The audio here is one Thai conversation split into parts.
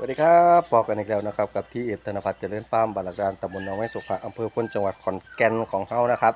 วัสดีครับบอกกันอีกแล้วนะครับกับที่เอฟธนพัฒน์เจริญฟาร์มบาลากรตำบลหนองไม้สุขะอำเภอพ้นจังหวัดขอนแก่นของเฮานะครับ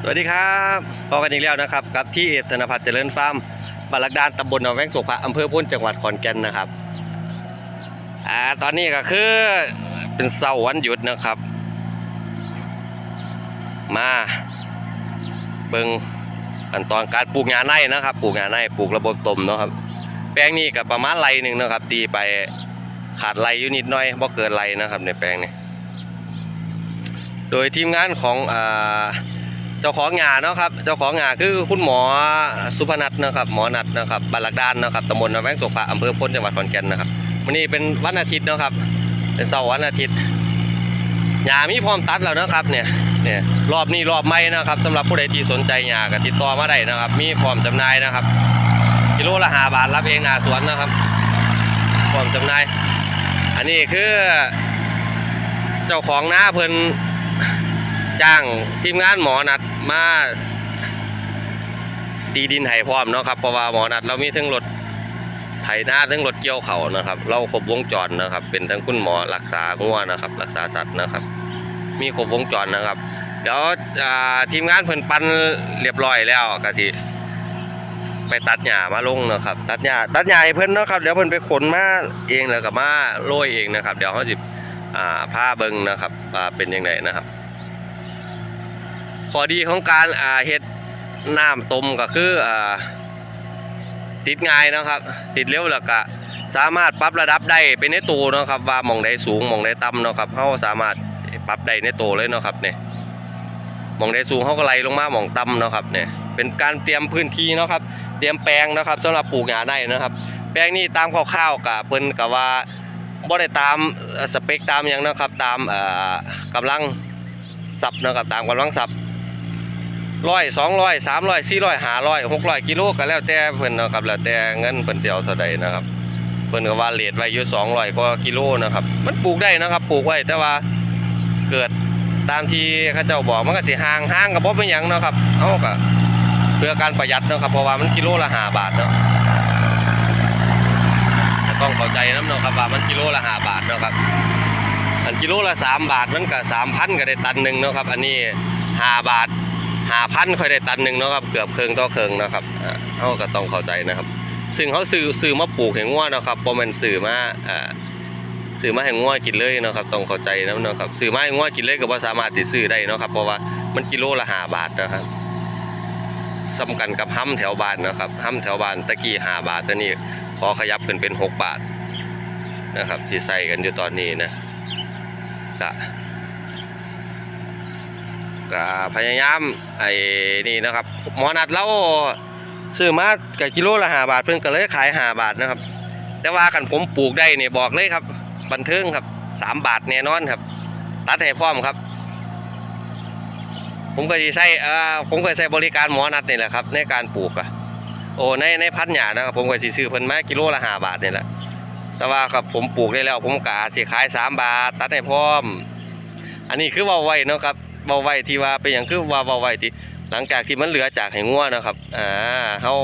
สวัสดีครับบอกกันอีกแล้วนะครับกับที่เอฟธนพัฒน์เจริญฟาร์มบาลากรตำบลหนองไม้สุขะอำเภอพ้นจังหวัดขอนแก่นนะครับอ่าตอนนี้ก็คือเป็นเสาร์วันหยุดนะครับ มาเบิงขั้นตอนการปลูกงาในนะครับ ปลูกงาในปลูกระบบต้มเนาะครับ แปลงนี้กับประมาณไรหนึ่งนะครับ ตีไปขาดไรอยู่นิดหน้อยบ่เกินไรนะครับในแปลงนี้ โดยทีมงานของเจ้าของงานนะครับ เจ้าของงานคือคุณหมอสุพนัทนะครับ หมอนัทนะครับบาลักดานนะครับตำบลนาแวงโสภะอำเภอพ้นจังหวัดขอนแก่นนะครับวันนี้เป็นวันอาทิตย์นะครับ เป็นเสาร์วันอาทิตย์หญ้ามีพร้อมตัดแล้วนะครับเนี่ยเนี่ยรอบนี้รอบใหม่นะครับสำหรับผู้ใดที่สนใจหญ้าก็ติดต่อมาได้นะครับ มีพร้อมจำหน่ายนะครับ กิโลละหาบาทรับเองหน้าสวนนะครับพร้อมจำหน่ายอันนี้คือ เจ้าของนาเพิ่นจ้างทีมงานหมอนัดมาตีดินไห้พร้อมเนาะครับเพราะว่าหมอนัดเรามีทั้งรถไถนาทั้งรถเกี่ยวเขานะครับ เราครบวงจรนะครับ เป็นทั้งคุณหมอรักษางัวนะครับ รักษาสัตว์นะครับ มีครบวงจรนะครับ เดี๋ยวทีมงานเพิ่นปันเรียบร้อยแล้วก็สิ ไปตัดหญ้ามาลงเนาะครับ ตัดหญ้าตัดหญ้าให้เพิ่นเนาะครับเดี๋ยวเพิ่นไปขนมาเองแล้วก็มาโรยเองนะครับ เดี๋ยวเขาสิอ่าผ้าเบิงนะครับว่าเป็นยังไงนะครับข้อดีของการอ่าเฮ็ดน้ำต้มก็คืออ่าติดง่ายนะครับ ติดเร็วแล้วก็สามารถปรับระดับได้เป็นในตัวเนาะครับ ว่ามองใดสูงมองใดต่ำเนาะครับเฮาสามารถปรับได้ในตัวเลยเนาะครับเนี่ยมองใดสูงเฮาก็ไล่ลงมามองต่ำเนาะครับเนี่ยเป็นการเตรียมพื้นที่เนาะครับ เตรียมแปลงนะครับสำหรับปลูกหญ้าได้นะครับ แปลงนี้ตามคร่าวๆกับเพิ่นกับว่าบ่ได้ตามสเปคตามหยังนะครับ ตามเอ่อกำลังสับนะครับตามกำลังสับร้อยสองร้อยสามร้อยสี่ร้อยห้าร้อยหกร้อยกิโลก็แล้วแต่เพิ่นนะครับแล้วแต่เงินเพิ่นสิเอาเท่าใดนะครับเพิ่นก็ว่าเรทไว้อยู่สองร้อยกว่ากิโลนะครับ มันปลูกได้นะครับปลูกไว้แต่ว่าเกิดตามที่เขาเจ้าบอกมันก็สิห่างห่างกับบ่เป็นหยังนะครับเฮาก็ พื่อการประหยัดเนาะครับเพราะว่ามันกิโลละห้าบาทเนาะจะต้องเข้าใจน้ำเนาะครับว่ามันกิโลละห้าบาทเนาะครับอันกิโลละสามบาทมันก็สามพันก็ได้ตันหนึ่งเนาะครับ อันนี้ห้าบาทห้าพันค่อยได้ตันหนึ่งเนาะครับเกือบเคิงต่อเคิงเนาะครับอ่าเขาก็ต้องเข้าใจนะครับ ซึ่งเขาซื้อซื้อมาปลูกแห่งงัวเนาะครับพราะมันซื้อมาอ่าซื้อมาแห่งงัวกินเลยเนาะครับต้องเข้าใจน้ำเนาะครับซื้อมาแห่งงัวกินเลยก็บ่สามารถติดซื้อได้เนาะครับเพราะว่ามันกิโลละห้าบาทนะครับ สำคัญกับห้ำแถวบ้านนะครับห้ำแถวบ้านตะกี้ห้าบาทตัวนี้ขอขยับขึ้นเป็นหกบาทนะครับ ที่ใส่กันอยู่ตอนนี้นะกะกะพยายามไอ้นี่นะครับหมอนัดเราซื้อมากับกิโลละห้าบาท เพิ่นก็เลยขายห้าบาทนะครับ แต่ว่ากันผมปลูกได้เนี่ยบอกเลยครับ บันเทิงครับสามบาทแน่นอนครับตัดให้พร้อมครับ ผมก็จะใช้อ่อผมก็ใช้บริการหมอนัดนี่แหละครับ ในการปลูกอะโอ้ในในพันหญ้านะครับผมก็สิซื้อเพิ่นมากิโลละห้าบาทนี่แหละแต่ว่าครับผมปลูกได้แล้ว ผมกาสิขายสามบาท ตัดให้พร้อม อันนี้คือเว้าไว้เนาะครับเว้าไว้ที่ว่าเป็นอย่างคือว่าเว้าไว้ที่หลังจากที่มันเหลือจากให้งัวนะครับอ่าเฮา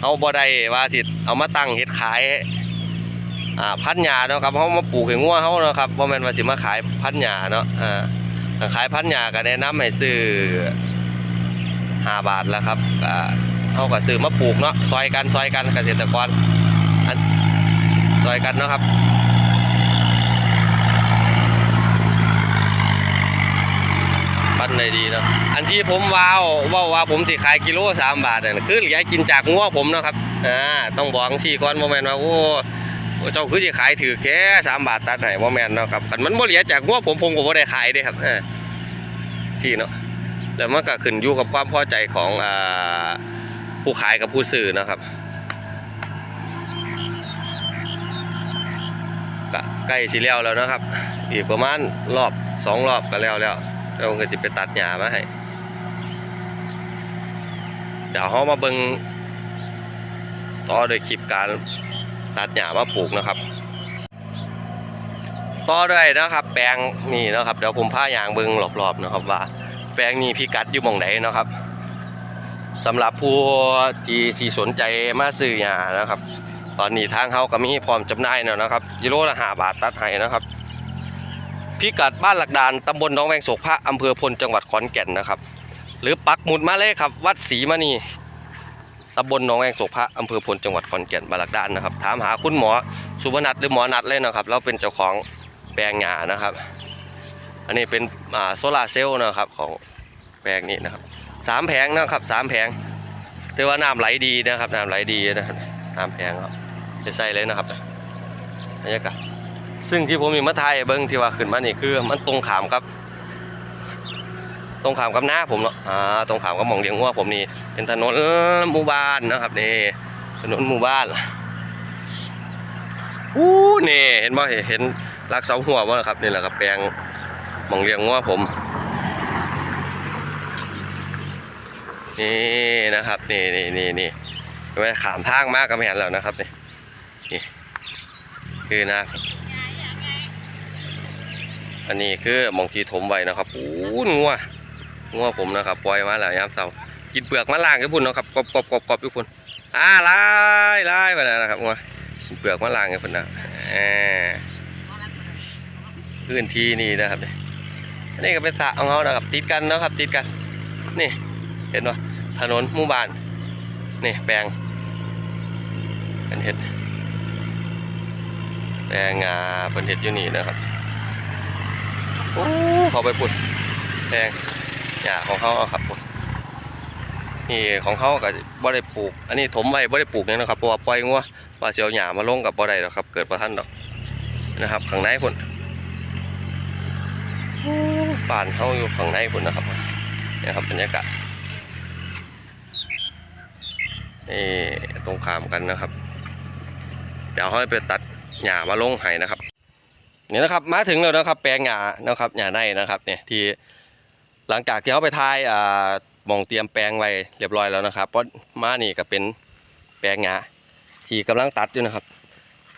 เฮาบ่ได้ว่าสิเอามาตั้งเฮ็ดขายอ่าพันหญ้าเนาะครับเฮามาปลูกให้งัวเฮาเนาะครับบ่แม่นว่าสิมาขายพันหญ้าเนาะอ่า ขายพันธุ์หญ้าก็แนะนำให้ซื้อ5บาทแล้วครับก็เอาก็ซื้อมาปลูกเนาะซอยกันซอยกันเกษตรกรซอยกันเนาะครับปั้นได้ดีเนาะอันที่ผมว้าวว่าว่าผมสิขายกิโลสามบาทน่ะคือเหลือกินจากงัวผมเนาะครับอ่าต้องบอกชี้ก่อนโมแมนว่าโอ้ เจ้าคือสิขายถือแค่สามบาทตัดให้โมแมนเนาะครับคันมันบ่เหลือจากงัวผมผมก็บ่ได้ขายเด้ครับอ่าชี้เนาะแล้วมันก็ขึ้นอยู่กับความพอใจของอผู้ขายกับผู้ซื้อเนาะครับใกล้สิแล้วแล้วนะครับ อีกประมาณรอบสองรอบก็แล้วแล้วแล้วผมก็จะไปตัดหญ้ามาให้เดี๋ยวเขามาเบิงต่อโดยคลิปการ ตัดหญ้ามาปลูกนะครับ ต่อด้วยนะครับ แปลงนี่นะครับเดี๋ยวผมพายางเบิงรอบๆนะครับ ว่า แปลงนี้พิกัดอยู่มองไหนนะครับสำหรับผู้ที่สีสนใจมาซื้อหญ้านะครับ ตอนนี้ทางเฮาก็มีพร้อมจำหน่ายแล้วนะครับกิโลละ5บาทตัดให้นะครับพิกัดบ้านหลักดานตำบลหนองแวงโศกพระอำเภอพลจังหวัดขอนแก่นนะครับ หรือปักหมุดมาเลยครับ วัดศรีมณี ตำบลหนองแวงโศกพระอำเภอพลจังหวัดขอนแก่นบาลักด้านนะครับ ถามหาคุณหมอสุวนัทหรือหมอนัทเลยนะครับ เราเป็นเจ้าของแปลงหญ้านะครับ อันนี้เป็นอ่าโซลาเซลล์นะครับของแปลงนี้นะครับสามแผงนะครับสามแผงถือว่าน้ำไหลดีนะครับน้ำไหลดีนะครับน้ำแผงครับจะใส่เลยนะครับบรรยากาศซึ่งที่ผมมีมาถ่ายเบิ้งที่ว่าขึ้นมานี่คือมันตรงขามครับ ตรงขามกับหน้าผมเนาะอ่าตรงขามกับหม่องเลี้ยงวัวผมนี่เป็นถนนหมู่บ้านนะครับนี่ถนนหมู่บ้านอู้นี่เห็นบ่เห็นรักเสาหัวบ่ครับนี่แหละครับแปลงหม่องเลี้ยงวัวผมนี่นะครับนี่นี่นี่นี่ไปขามทางมากกับเห็นแล้วนะครับนี่นี่คือนะอันนี้คือมองที่ถมไว้นะครับโอ้งัว งัวผมนะครับปล่อยมาแล้วยามเสาร์กินเปลือกมะล่างญี่ปุ่นเนาะครับกรอบกรอบกรอบกรอบญี่ปุ่นอ่าไล่ไล่ไปแล้วนะครับงัวกินเปลือกมะล่างญี่ปุ่นนะอ่าพื้นที่นี่นะครับนนี้ก็เป็นสระของเขานะครับติดกันเนาะครับ ติดกัน นี่ เห็นป่ะถนนหมู่บ้านนี่แปลงเป็นเห็ดแปลงงาเป็นเห็ดอยู่นี่นะครับโอ้เขาไปปุดแพง หญ้าของเขาครับผมนี่ของเขาก็บ่ได้ปลูก อันนี้ถมไว้บ่ได้ปลูกเนี่ยนะครับเพราะว่าปล่อยงัวว่าสิเอาหญ้ามาลงกับบ่ได้หรอกครับ เกิดประทันดอกนะครับข้างในพุ่นโอ้บ้านเขาอยู่ข้างในพุ่นนะครับนี่ครับบรรยากาศนี่ตรงขามกันนะครับ เดี๋ยวเขาไปตัดหญ้ามาลงให้นะครับนี่นะครับมาถึงแล้วนะครับ แปลงหญ้านะครับหญ้าในนะครับ เนี่ยที่ หลังจากที่เขาไปทายอ่ามองเตรียมแปลงไว้เรียบร้อยแล้วนะครับเพราะมานี่ก็เป็นแปลงหญ้าที่กำลังตัดอยู่นะครับ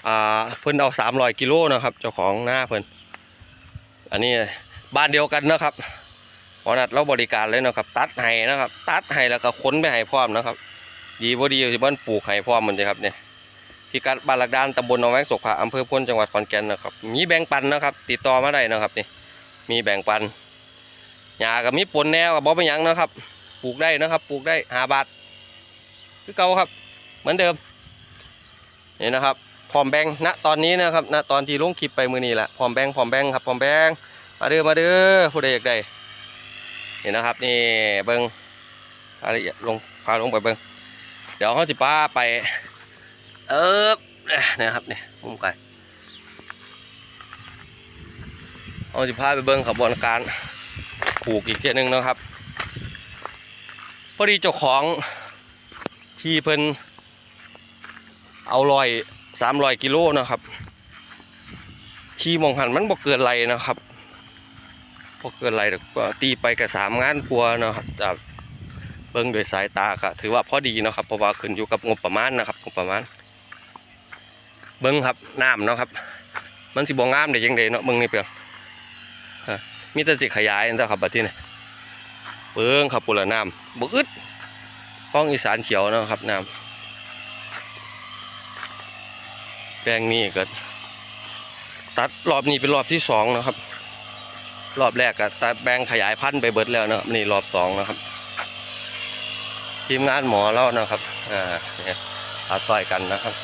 อ่าเพิ่นเอา300กิโลนะครับ เจ้าของหน้าเพิ่นอันนี้บ้านเดียวกันนะครับหมอนัดเราบริการเลยนะครับ ตัดให้นะครับ ตัดให้แล้วก็ขนไปให้พร้อมนะครับ ดีบ่ดีที่บ้านปลูกให้พร้อมเหมือนเดิมครับเนี่ยพิกัดบ้านหลักดานตำบลหนองแวงศกผาอำเภอพ้นจังหวัดขอนแก่นนะครับ มีแบ่งปันนะครับ ติดต่อมาได้นะครับนี่มีแบ่งปัน หญ้ากับมีปนแนวกับบ่เป็นยังนะครับ ปลูกได้นะครับ ปลูกได้หาบาทคือเก่าครับ เหมือนเดิมนี่นะครับพร้อมแบงณตอนนี้นะครับณตอนที่ลงคลิปไปมือนี้แหละพร้อมแบงพร้อมแบงครับพร้อมแบงมาเด้อมาเด้อผู้ใดอยากได้นี่นะครับนี่เบิ้งรายละเอียดลงพาลงไปเบิ้งเดี๋ยวเขาจะป้าไป เออเนี่ยครับเนี่ยมุมไก่เอาสิพาไปเบิ้งขบวนการ ปลูกอีกเทียหนึงนะครับ พอดีเจ้าของที่เพิ่นเอาลอยสามรอยกิโลนะครับ ขี่มองหันมันบ่เกินไรนะครับบ่เกินไรต่ก็ตีไปกับสามงานกลัวนะครับจากเบิ้งโดยสายตาก็ถือว่าพอดีนะครับเพราะว่าขึ้นอยู่กับงบประมาณนะครับงบประมาณ เบิ้งครับน้ำเนาะครับ มันสิบ่งามได้ยังไดเนาะเบิ้งนี่เปียงฮะ มีแต่สิขยายนั่นแหละครับบัดนี้นี่เบิ้งครับปุระน้ำบ่อึดห้องอีสานเขียวนะครับน้ำแปลงนี้ก็ตัดรอบนี้เป็นรอบที่สองนะครับ รอบแรกก็ตัดแบ่งขยายพันธุ์ไปเบิดแล้วนะนี่รอบสองนะครับทีมงานหมอเรานะครับ อ่าเนี่ยอาต่อยกันนะครับ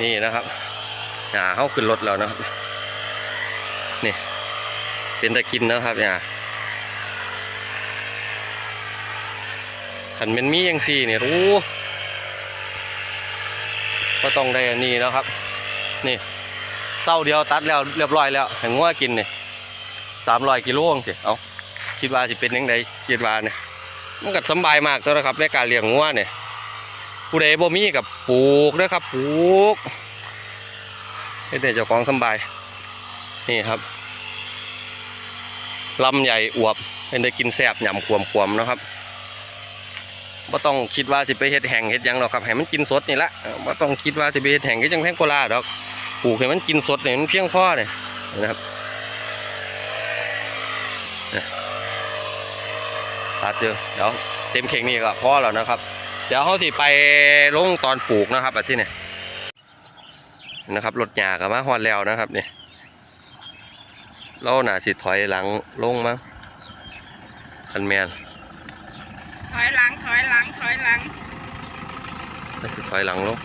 นี่นะครับหญ้าเข้าขึ้นรถแล้วนะครับ นี่ เป็นตะกินนะครับหญ้าขันเป็นมียังสี่เนี่ยรู้ก็ต้องได้อันนี้นะครับ นี่เศร้าเดียวตัดแล้วเรียบร้อยแล้วให้งัวกินเนี่ยสามร้อยกิโลงสิเอาคิดว่าสิเป็นยังไงคิดว่าเนี่ยมันก็สบายมากตัวนะครับในการเลี้ยงงัวเนี่ยผู้ใดบ่มีกับปลูกนะครับปลูกให้แต่เจ้าของสบายนี่ครับ ลำใหญ่อวบเป็นได้กินแซ่บหย่ำขวมขวมๆนะครับบ่ต้องคิดว่าสิไปเฮ็ดแห้งเฮ็ดยังหรอกครับให้มันกินสดนี่ละเออบ่ต้องคิดว่าสิไปเฮ็ดแห้งก็จังแพงโกลาดอกปลูกให้มันกินสดเนี่ยมันเพียงพอเนี่ยนะครับเนี่ยตัดเดียวเดี๋ยวเต็มเข่งนี่ก็พอแล้วนะครับ เดี๋ยวเขาสิไปลงตอนปลูกนะครับแบบที่เนี่ยนะครับรถหยากับมาฮอดแล้วนะครับเนี่ย เราหนาสิถอยหลังลงมั้งอันแมนถอยหลังถอยหลังถอยหลังน่าสิถอยหลังลง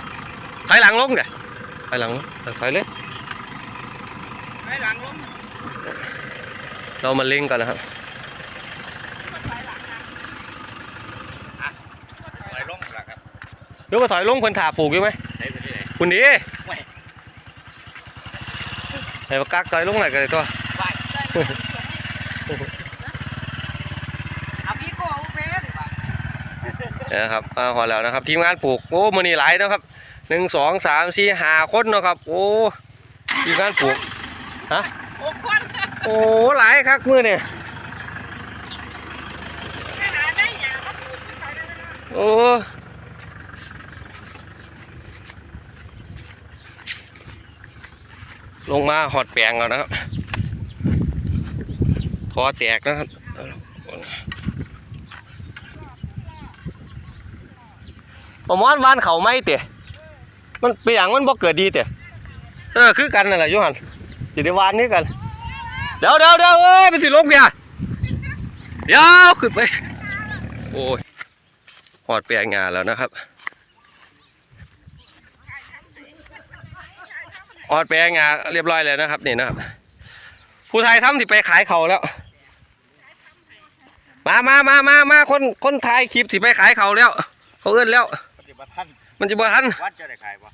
ถอยหลังลงไงถอยหลังลงถอยเลยถอยหลังลงเรามาเล่งกันนะครับถอยหลังนะถอยลงหลักครับเดี๋ยวมาถอยลงคนถาปลูกอยู่ไหมใช้ไปที่ไหนคุณดีไม่ไอ้ปากกักถอยลงหน่อยกันเลยตัว นี่ยนะครับมาพอแล้วนะครับ ทีมงานปลูก โอ้มือนี่หลายนะครับหนึ่งสองสามสี่ห้าคนเนาะครับ โอ้ทีมงานปลูกฮะหกคนโอ้หลายครับมือเนี่ยขนาดได้ยามาปลูกไม่ถอยได้ไหมนะโอ้ลงมาหอดแปลงแล้วนะครับ ทอแตกนะครับประมาณวานเขาไม่เตะมันเป็นอย่างมันบ่เกิดดีเตะเออคือกันนั่นแหละยูหันสิได้วานนี่กัน เดี๋ยวเดี๋ยวเดี๋ยวเอ้ยเป็นสิลงเพียเดี๋ยวขึ้นไป โอ้ยหอดแปลงงานแล้วนะครับหอดแปลงงานเรียบร้อยแล้วนะครับนี่นะครับ ผู้ไทยทำสิไปขายเขาแล้ว มามามามามาคนคนไทยคลิปสิไปขายเขาแล้ว เขาเอื้อนแล้ว ปฏิบัติท่านมันจะบ่ทันวัดจะได้ขายปะ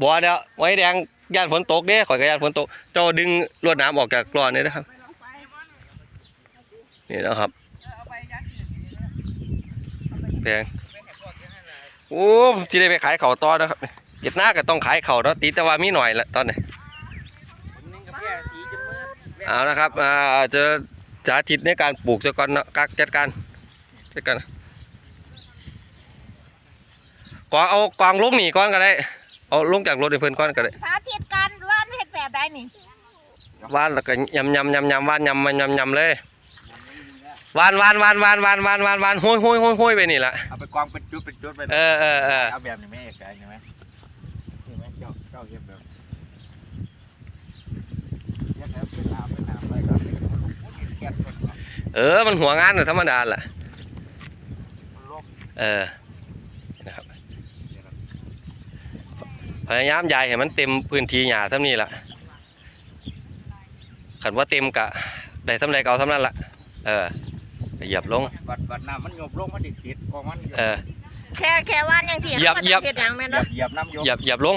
บ่เดี๋ยวไว้แดงย่านฝนตกเด้ข่อยก็ย่านฝนตก เจ้าดึงลวดน้ำออกจากกรอนนี่นะครับ นี่นะครับเอาไปยัดแพงโอ้จีได้ไปขายเขาต่อนะครับเก็ดหน้าก็ต้องขายเขาเนาะตีแต่ว่ามีหน่อยละตอนนี้ ผมนึงกับแก่สีจมือเอานะครับอ่าเจะ สาธิตในการปลูกซะก่อนเนาะกักจัดการจัดการกองเอากองลงหนีก่อนก็ได้ เอาลงจากรถให้เพื่อนก่อนก็ได้สาธิตการว่านเห็ดแบบใดนี่วานแล้วก็ยำยำยำยำวานยำมันยำยำเลยวานวานวานวานวานวานวานวานห้อยห้อยห้อยห้อยไปนี่แหละเอาไปกองเป็นจุดเป็นจุดไปเออเออเออเอาแบบนี้ไม่เอกใจใช่ไหมใช่ไหมเจ้าเจ้าเก็บแบบเรียกแล้วเป็นน้ำเป็นน้ำเลยครับแก๊สคนละ เออ มันหัวงานน่ะธรรมดาแหละมันลบเออนะครับพยายามย้ายให้มันเต็มพื้นที่หญ้าเท่านี้ละขันว่าเต็มกะได้ทำไรเก่าทำนั้นละเออเหยียบลงบัดบัดน้ำมันหยบลงมันติดติดกองมันเออแค่แค่ว่านอย่างที่เหยียบขาเหยียบเห็ดอย่างแม่นเหยียเนาะบเหยียบน้ำหยบเหยียบเหยียบลง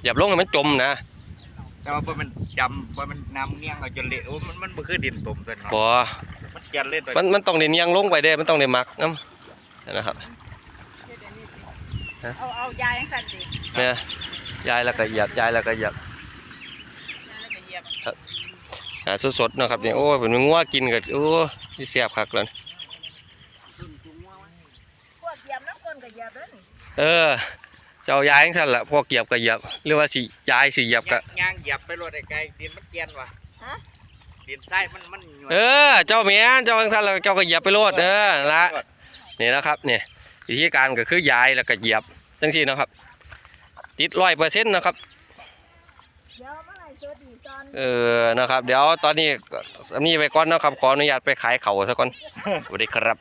เหยียบลงให้มันจมนะ แต่ว่าพอมันจำพอมันน้ำเงี้ยงเอาจนเละโอ้มันมันบ่คือดินตุ่มตัวเนาะบ่มันเจียนเล่นตัวมันมันต้องเดินยังลงไปเด้มันต้องเดินมักน้ำนะครับเอาเอายาอย่างสั่นสิเนี่ยย้ายแล้วก็เหยียบย้ายแล้วก็เหยียบแล้วก็เหยียบอ่าสดๆเนาะครับเนี่ยโอ้ยเป็นงัวกินก็โอ้ยเสียบคักเลยพวกเหยียบน้ำก้นก็เหยียบแล้วนี่เออเจ้าย้ายทั้งท่านละพวกเหยียบก็เหยียบหรือว่าสิย้ายสิเหยียบก็ย่างเหยียบไปรถไอ้ไกลดินมันเจียนว่ะดินใต้มันมันหน่วยเออ เจ้าเมียเจ้าทั้งท่านแล้วเจ้าก็เหยียบไปโลดเออละนี่นะครับเนี่ยวิธีการก็คือย้ายแล้วก็เหยียบจังซี่เนาะครับ ติดร้อยเปอร์เซ็นต์นะครับเดี๋ยวเมื่อไหร่โชว์ดีตอนเออนะครับ เดี๋ยวตอนนี้สำนีไปก่อนเนาะครับ ขออนุญาตไปขายเขาซะก่อนสวัสดีครับ